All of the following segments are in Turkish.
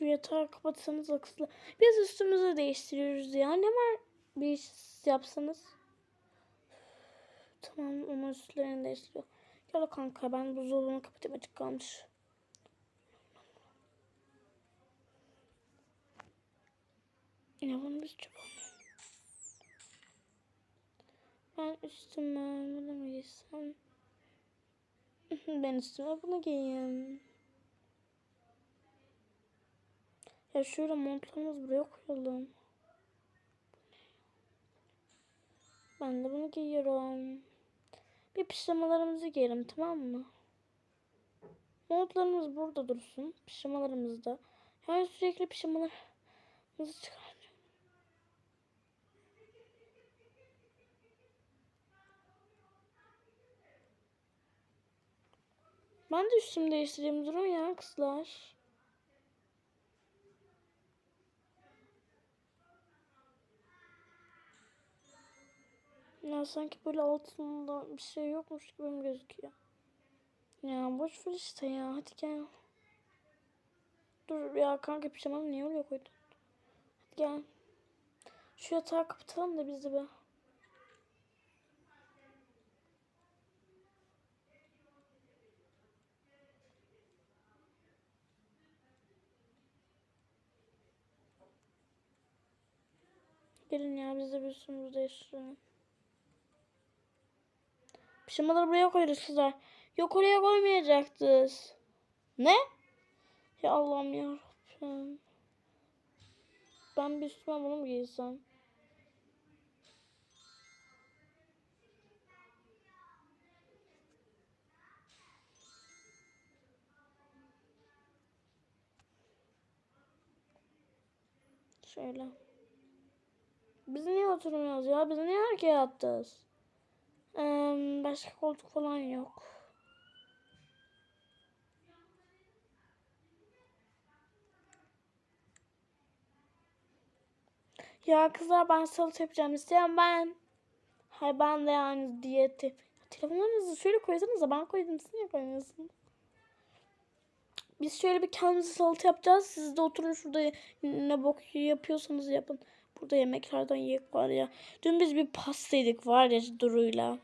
Şu yatağı kapatsanız kızlar. Biz üstümüzü değiştiriyoruz ya. Ne var bir iş yapsanız? Tamam onun üstlerini değiştiriyor. Gel kanka ben buzdolabını kapatayım açık kalmış. Ne bunu biz çabuk. Ben üstüme bunu giysem? ben üstüme bunu giyeyim. Ya şöyle montlarımızı buraya koyalım. Ben de bunu giyiyorum. Bir pijamalarımızı giyelim tamam mı? Montlarımız burada dursun. Pijamalarımız da. Yani sürekli pijamalarımızı çıkaracağım. Ben de üstümü değiştireyim durun ya kızlar. Ya sanki böyle altında bir şey yokmuş gibi mi gözüküyor? Ya boş ver işte ya hadi gel. Dur ya kanka pijamanı niye oraya koydun? Hadi gel. Şu yatağı kapatalım da biz be. Gelin ya biz de bir üstümüzü değiştirelim. Pijamaları buraya koyarız kızlar. Yok oraya koymayacaktız. Ne? Ya Allah'ım ya Ben bir üstüme bunu mu giysem? Şöyle. Biz niye oturmuyoruz ya? Biz niye arkaya yattız? Ee, başka koltuk falan yok. Ya kızlar ben salata yapacağım isteyen ben. Hay ben de yani diyeti. Telefonlarınızı şöyle koysanız da ben koydum siz niye koymuyorsunuz? Biz şöyle bir kendimize salata yapacağız. Siz de oturun şurada ne bok yapıyorsanız yapın. Burada yemeklerden yiyek var ya. Dün biz bir pasta yedik var ya Duru'yla.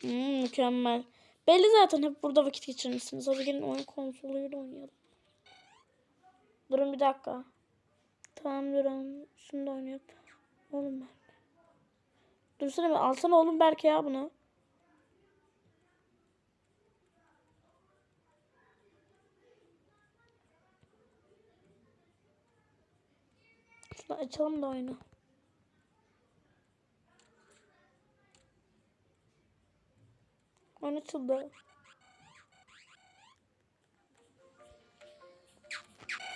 Hmm, mükemmel. Belli zaten hep burada vakit geçirmişsiniz. Hadi gelin oyun konsoluyla oynayalım. Durun bir dakika. Tamam durun. Şunu da oynayalım. Oğlum ben. Dursana bir alsana oğlum Berke ya bunu. Şunu açalım da oyunu. Oyun açıldı.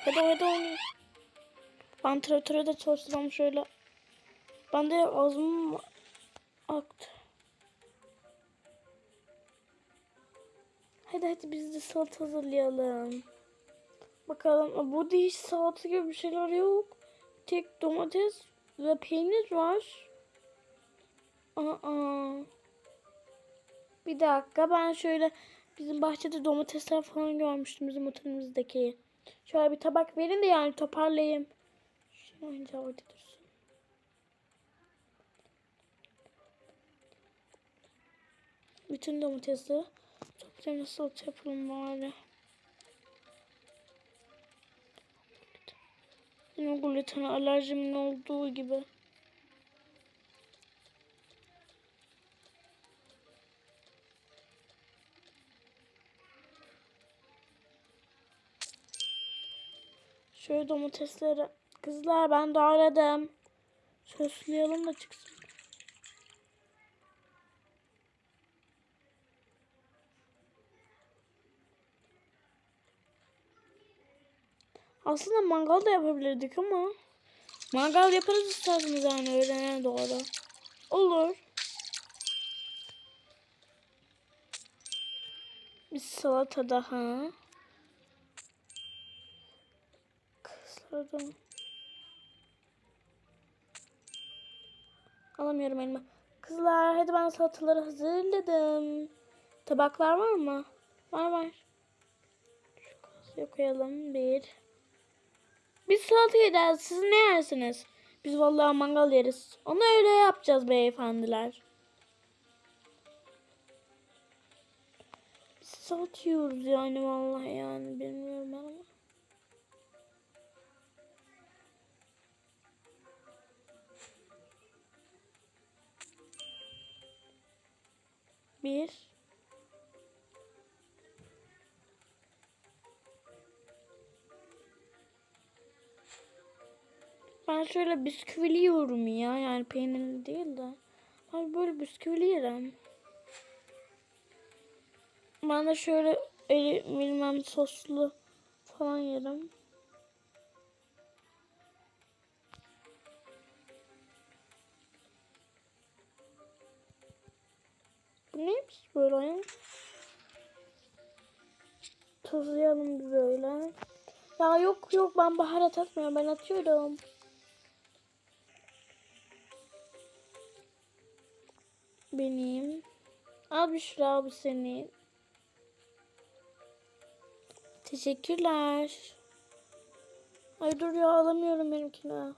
Hadi hadi oynayın. Vantilatörü de çalıştıralım şöyle. Ben de ağzım aktı. Hadi hadi biz de salata hazırlayalım. Bakalım burada hiç salata gibi bir şeyler yok. Tek domates ve peynir var. Aa. Bir dakika ben şöyle bizim bahçede domatesler falan görmüştüm bizim otelimizdeki. Şöyle bir tabak verin de yani toparlayayım. Şu oyuncağı orada dursun. Bütün domatesleri toplayayım nasıl yapalım bari. Yine gluten alerjimin olduğu gibi. Şöyle domatesleri. Kızlar ben doğradım. Soslayalım da çıksın. Aslında mangal da yapabilirdik ama. Mangal yaparız isterseniz yani öğlene doğru. Olur. Bir salata daha. Kızlardan. Alamıyorum elime. Kızlar hadi ben salataları hazırladım. Tabaklar var mı? Var var. Şu kasaya koyalım. Bir. Biz salata yeriz. Siz ne yersiniz? Biz vallahi mangal yeriz. Onu öyle yapacağız beyefendiler. Biz salata yiyoruz yani vallahi yani bilmiyorum ben ama. Bir. Ben şöyle bisküvili yiyorum ya. Yani peynirli değil de. Ben böyle bisküvili yerim. Ben de şöyle eli, bilmem soslu falan yerim. Bu neymiş böyle ya? Tuzlayalım böyle. Ya yok yok ben baharat atmıyorum ben atıyorum. Benim. Al Büşra bu senin. Teşekkürler. Ay dur ya alamıyorum benimkini.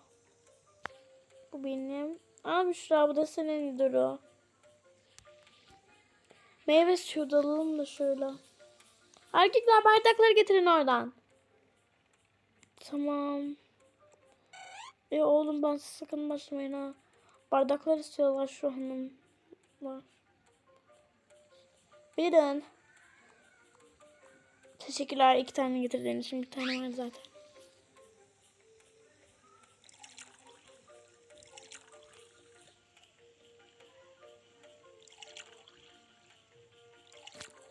Bu benim. Al Büşra bu da senin Duru. Meyve suyu da alalım da şöyle. Erkekler bardakları getirin oradan. Tamam. E oğlum ben sakın başlamayın ha. Bardaklar istiyorlar şu hanımlar. Buyurun. Teşekkürler iki tane getirdiğiniz için bir tane var zaten.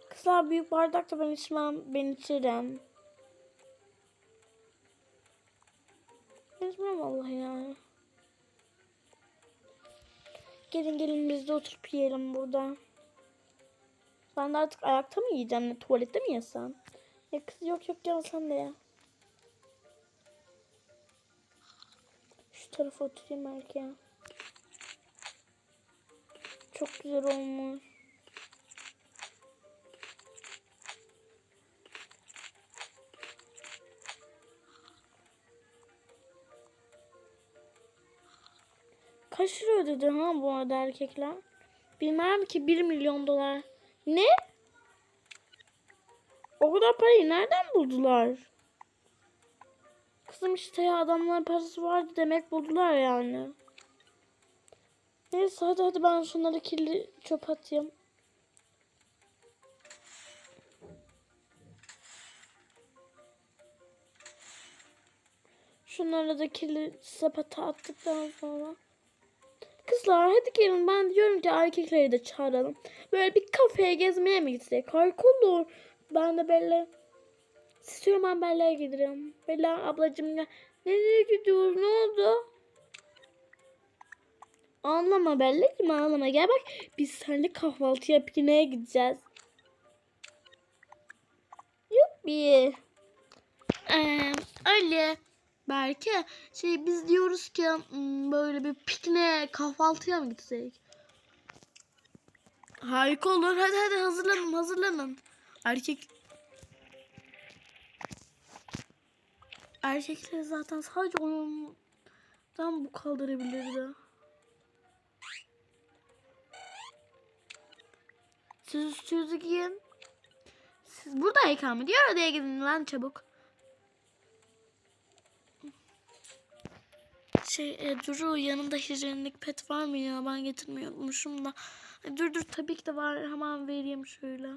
Kızlar büyük bardak da ben içmem. Ben içerim. Oturup yiyelim burada. Ben de artık ayakta mı yiyeceğim? Ne, tuvalette mi yesem? Ya kız yok yok gel sen de ya. Şu tarafa oturayım belki ya. Çok güzel olmuş. Kaç lira ödedi ha bu arada erkekler? Bilmem ki 1 milyon dolar. Ne? O kadar parayı nereden buldular? Kızım işte ya adamların parası vardı demek buldular yani. Neyse hadi hadi ben şunları kirli çöp atayım. Şunları da kirli sepete attıktan sonra. Kızlar hadi gelin ben diyorum ki erkekleri de çağıralım. Böyle bir kafeye gezmeye mi gitsek? Harika olur. Ben de Bella istiyorum ben Bella'ya giderim. Bella ablacığım gel. Nereye gidiyoruz? Ne oldu? Ağlama Bella'cığım ağlama. Gel bak biz seninle kahvaltı yine gideceğiz. Yuppi. Ee, öyle. Belki şey biz diyoruz ki hmm, böyle bir pikniğe kahvaltıya mı gitsek? Harika olur. Hadi hadi hazırlanın hazırlanın. Erkek Erkekler zaten sadece oyundan bu kaldırabilirdi. Siz üstünüzü giyin. Siz buradayken mi? Diğer odaya gidin lan çabuk. Şey e, Duru yanında hijyenik pet var mı ya? Ben getirmeyi unutmuşum da. E, dur dur tabii ki de var. Hemen vereyim şöyle.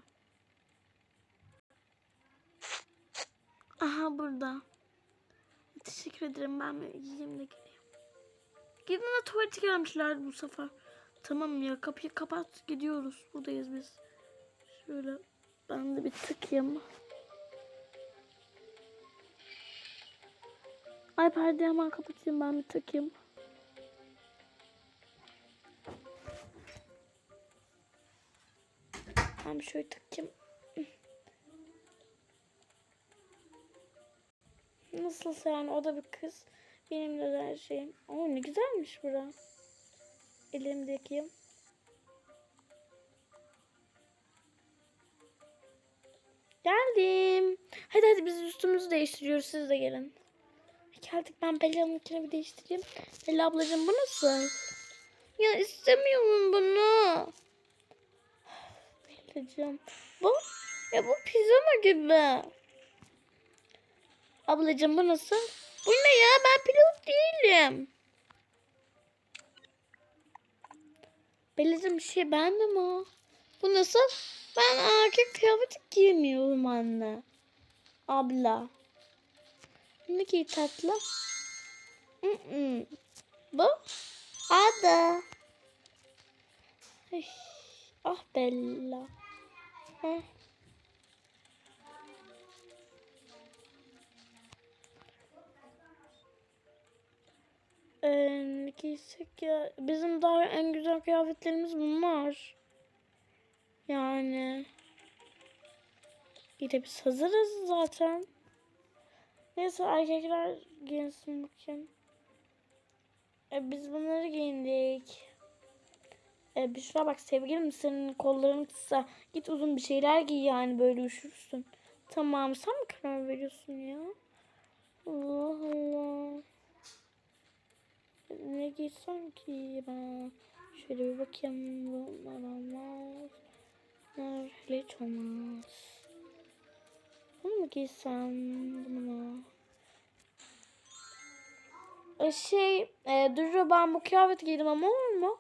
Aha burada. Teşekkür ederim. Ben yiyeyim de geleyim. Gidin de tuvalete gelmişler bu sefer. Tamam ya kapıyı kapat gidiyoruz. Buradayız biz. Şöyle ben de bir tıkayım. Ay perdeyi hemen kapatayım ben bir takayım. Ben şöyle takayım. Nasılsa yani o da bir kız. Benim de her şeyim. Oo ne güzelmiş bura. Elimdeki. Geldim. Hadi hadi biz üstümüzü değiştiriyoruz. Siz de gelin. Geldik. Ben Bella'nınkini bir değiştireyim. Bella ablacığım bu nasıl? Ya istemiyorum bunu. Bella'cığım. Bu? Ya bu pijama gibi. Ablacığım bu nasıl? Bu ne ya? Ben pilot değilim. Bella'cığım bir şey beğendin mi? Bu nasıl? Ben erkek kıyafeti giymiyorum anne. Abla. Giy tatlı? Mm-mm. Bu? Ada. Ay, Ah Bella. Heh. Ee, giysek ya? Bizim daha en güzel kıyafetlerimiz bunlar. Yani. Bir de biz hazırız zaten. Neyse erkekler giyinsin bakayım. E, biz bunları giyindik. E, Büşra bak sevgilim senin kolların kısa. Git uzun bir şeyler giy yani böyle üşürsün. Tamam sen mi karar veriyorsun ya? Allah Allah. Ne giysem ki ben? Şöyle bir bakayım. Bunlar olmaz. Bunlar hiç olmaz. Bunu mu giysem? Bunu mu? E, şey, e, Duru ben bu kıyafeti giydim ama olur mu?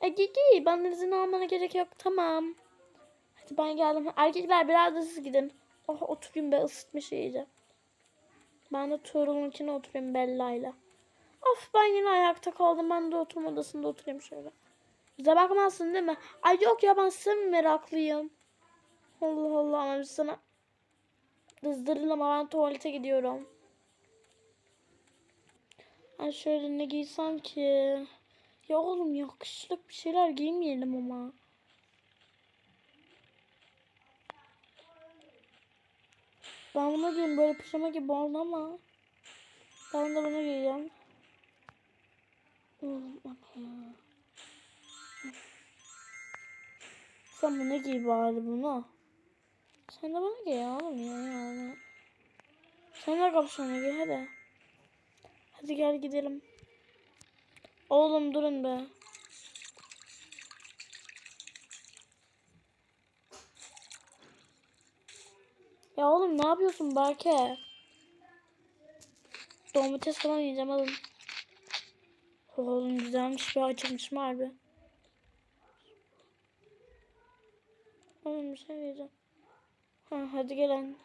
E giy giy. Benden izin almana gerek yok. Tamam. Hadi ben geldim. Erkekler biraz da siz gidin. Oh oturayım be ısıtmış iyice. Ben de Tuğrul'unkine oturayım Bella'yla. Of ben yine ayakta kaldım. Ben de oturma odasında oturayım şöyle. Bize bakmazsın değil mi? Ay yok ya ben size mi meraklıyım? Allah Allah ama biz sana kızdırın ama ben tuvalete gidiyorum. Ay şöyle ne giysem ki? Ya oğlum yakışıklı bir şeyler giymeyelim ama. Ben bunu giyeyim böyle pijama gibi oldu ama. Ben de bunu giyeceğim. Oğlum ama. Sen bunu giy bari bunu. Sen de bunu giy oğlum ya yani. Sen de kapşonu giy hadi. Hadi gel gidelim. Oğlum durun be. Ya oğlum ne yapıyorsun Berke? Domates falan yiyeceğim alın. Oğlum güzelmiş bir açılmış mı harbi? Oğlum bir şey diyeceğim. Ha, hadi gelin.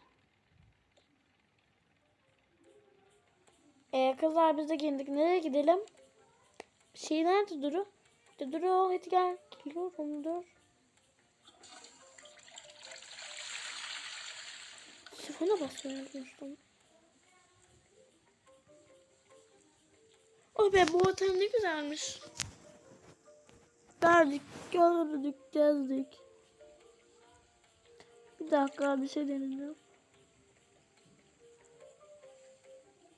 Ee, kızlar biz de giyindik. Nereye gidelim? Şey nerede Duru? De Duru hadi gel. Geliyorum dur. Sifona basmayı. Oh be bu otel ne güzelmiş. Geldik, gördük, gezdik. Bir dakika bir şey deneyeceğim.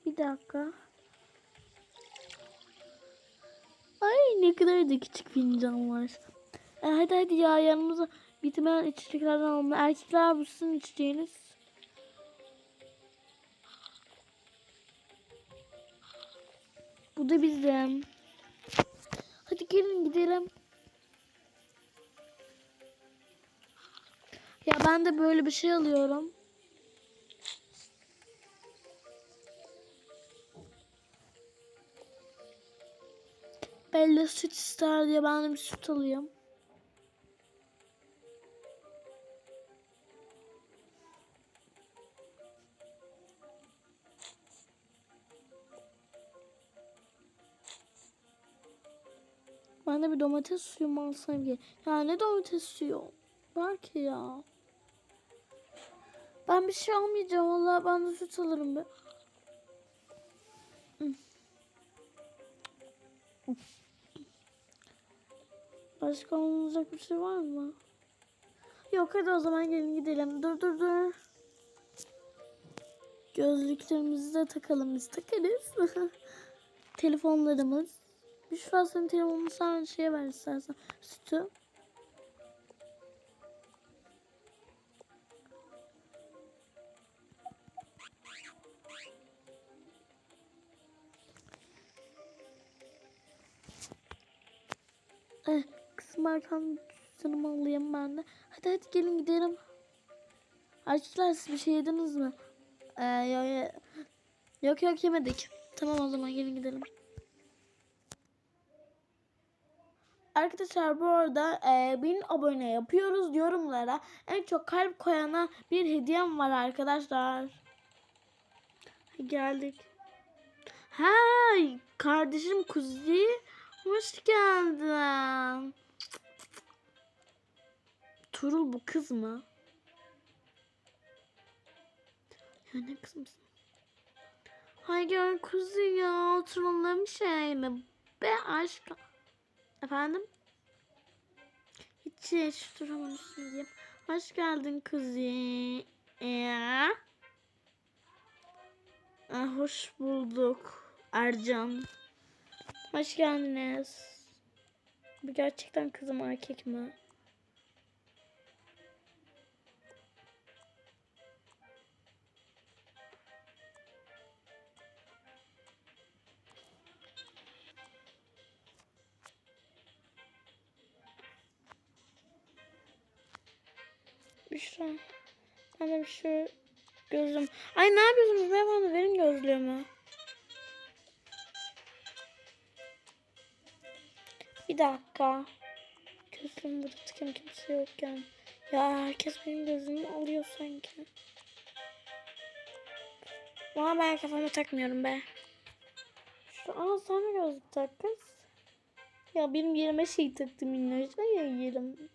Bir dakika. Ay ne kadar da küçük fincan var. E, hadi hadi ya yanımıza bitmeyen içeceklerden alalım. Erkekler bu sizin içeceğiniz. Bu da bizim. Hadi gelin gidelim. Ben de böyle bir şey alıyorum. Bella süt ister diye ben de bir süt alayım. Ben de bir domates suyu mu alsam ki? Ya ne domates suyu? Var ki ya. Ben bir şey almayacağım valla ben de süt alırım be. Başka alınacak bir şey var mı? Yok hadi o zaman gelin gidelim. Dur dur dur. Gözlüklerimizi de takalım biz takarız. Telefonlarımız. Büşra senin telefonunu sen şeye ver istersen. Sütü. Eh, kızım arkamda cüzdanımı alayım ben de. Hadi hadi gelin gidelim. Arkadaşlar siz bir şey yediniz mi? Ee, yok, yok yok yemedik. Tamam o zaman gelin gidelim. Arkadaşlar bu arada e, bin abone yapıyoruz yorumlara. En çok kalp koyana bir hediyem var arkadaşlar. Geldik. Hay kardeşim Kuzi hoş geldin. Turul bu kız mı? Ya ne kız mısın? Hay gel Kuzi ya oturalım şey mi? Be aşkım. Efendim? Hiç hiç duramamışsın. Hoş geldin kuzi. Ee? Ah, hoş bulduk Ercan. Hoş geldiniz. Bu gerçekten kızım erkek mi? Büşra. Ben de bir şey gözlüğüm. Ay ne yapıyorsunuz beyefendi? Verin gözlüğümü. Bir dakika. Gözlüğüm burada tıkım kimse yokken. Ya herkes benim gözlüğümü alıyor sanki. Ama ben kafama takmıyorum be. Şu an sen mi gözlük tak kız? Ya benim yerime şey taktım minnoşla ya yerim.